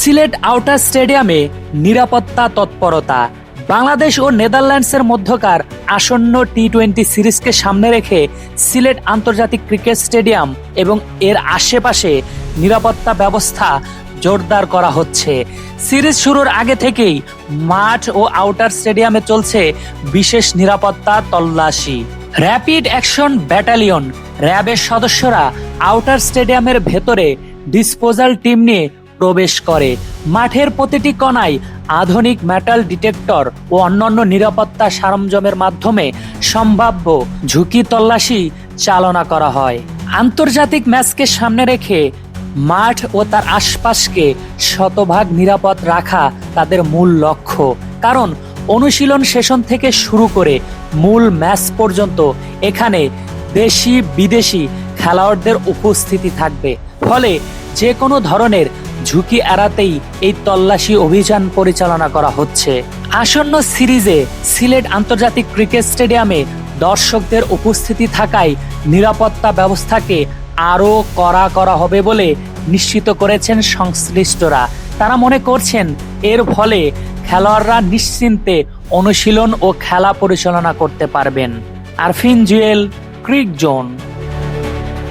Sylhet outer স্টেডিয়ামে নিরাপত্তা তৎপরতা। বাংলাদেশ ও নেদারল্যান্ডসের মধ্যকার আসন্ন টি টোয়েন্টি সিরিজকে সামনে রেখে সিলেট আন্তর্জাতিক ক্রিকেট স্টেডিয়াম এবং এর আশেপাশে নিরাপত্তা ব্যবস্থা জোরদার করা হচ্ছে। সিরিজ শুরুর আগে থেকেই মাঠ ও আউটার স্টেডিয়ামে চলছে বিশেষ নিরাপত্তা তল্লাশি। র্যাপিড অ্যাকশন ব্যাটালিয়ন, র্যাবের সদস্যরা আউটার স্টেডিয়ামের ভেতরে ডিসপোজাল টিম নিয়ে প্রবেশ করে। মাঠের প্রতিটি কণায় আধুনিক মেটাল ডিটেক্টর ও অন্যান্য নিরাপত্তা সরঞ্জামের মাধ্যমে সম্ভাব্য ঝুঁকি তল্লাশি চালনা করা হয়। আন্তর্জাতিক ম্যাচকে সামনে রেখে মাঠ ও তার আশপাশকে শতভাগ নিরাপদ রাখা তাদের মূল লক্ষ্য। কারণ অনুশীলন সেশন থেকে শুরু করে মূল ম্যাচ পর্যন্ত এখানে দেশি বিদেশি খেলোয়াড়দের উপস্থিতি থাকবে। ফলে যে কোনো ধরনের ঝুঁকি এড়াতেই এই তল্লাশি অভিযান পরিচালনা করা হচ্ছে। আসন্ন সিরিজে সিলেট আন্তর্জাতিক ক্রিকেট স্টেডিয়ামে দর্শকদের উপস্থিতি থাকায় নিরাপত্তা ব্যবস্থাকে আরও কড়া করা হবে বলে নিশ্চিত করেছেন সংশ্লিষ্টরা। তারা মনে করছেন, এর ফলে খেলোয়াড়রা নিশ্চিন্তে অনুশীলন ও খেলা পরিচালনা করতে পারবেন। Arfin Jewel, cric zone.